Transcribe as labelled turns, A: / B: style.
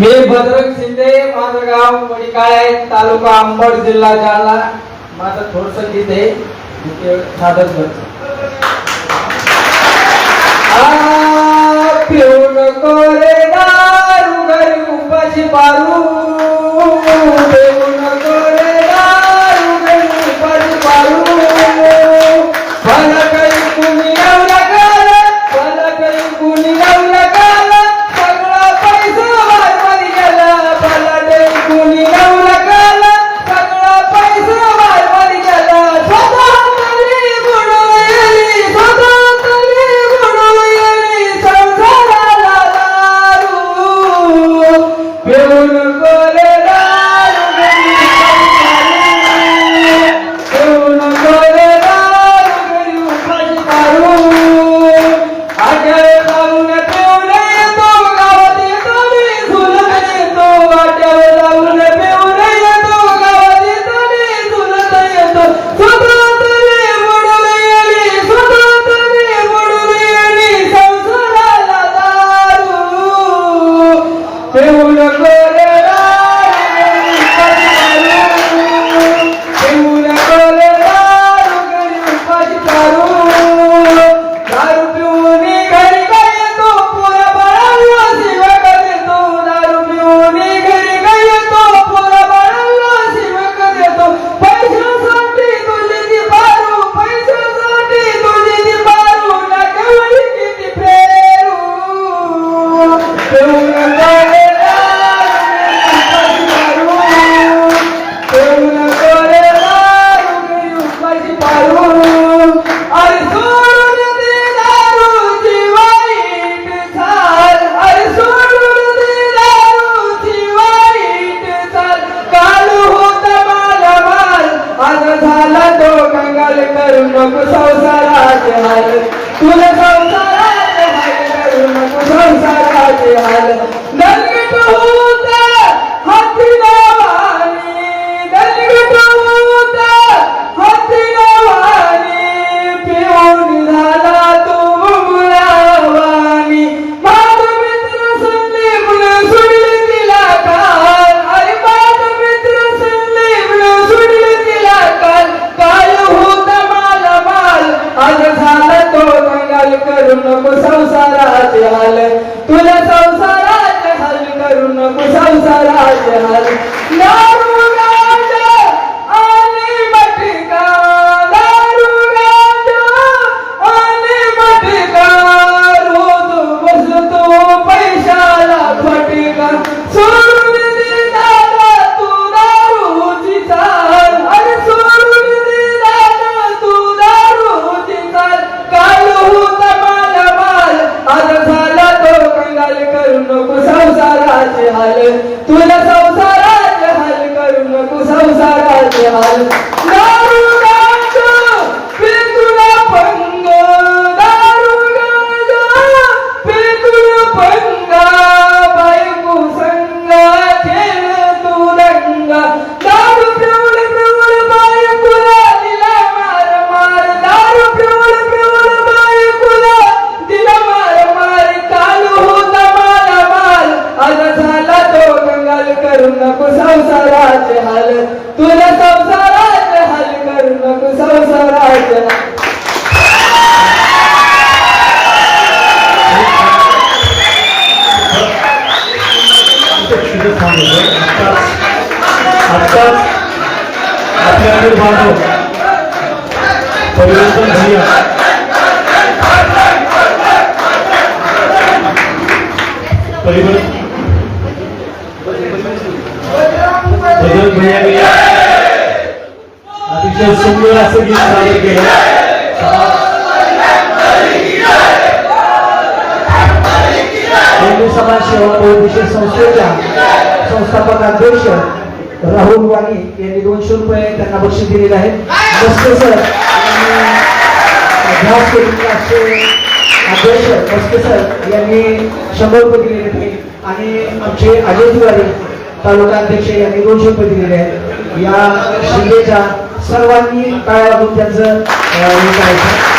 A: मी भद्रक शिंदे माझं गाव वडिकाळे तालुका अंबड जिल्हा जालना. माझं थोडस गीत आहे सादर करतो. पिऊ नको रे दारू घरी उपाशी पारू. पिऊ नको దేవుల కోరరా దేవుల కోరరా గని పడితారు దారు పియూని గరి గరి తో పూర బడలో శివ కదే తో దారు పియూని గరి करू नको संसाराचे हाल. तुला संसाराचे हाल करू नको संसाराचे हाल. संसाराचे हाल. तुझ्या संसाराचे हाल करू नको संसाराचे हाल. संसाराचे तुला संसाराचे हाल करू नको संसाराचे
B: आत्ताच आपल्याकडे बांधव परिवर्तन भैया परिवर्तन. बदल भैयाने अतिशय सुंदर असं गीत सादर केलं हिंदू समाज सेवा परिषद संस्थेच्या संस्थापक अध्यक्ष राहुल वाणी यांनी दोनशे रुपये त्यांना बक्षीस दिलेले आहे. मस्के सर. अध्यक्ष मस्के सर. यांनी शंभर रुपये दिलेले आहेत. आणि आमचे अजय तिवारी तालुका अध्यक्ष यांनी दोनशे रुपये दिलेले आहेत. या शिंदेच्या सर्वांनी टाळ्या वाजून त्यांचं हे करायचं.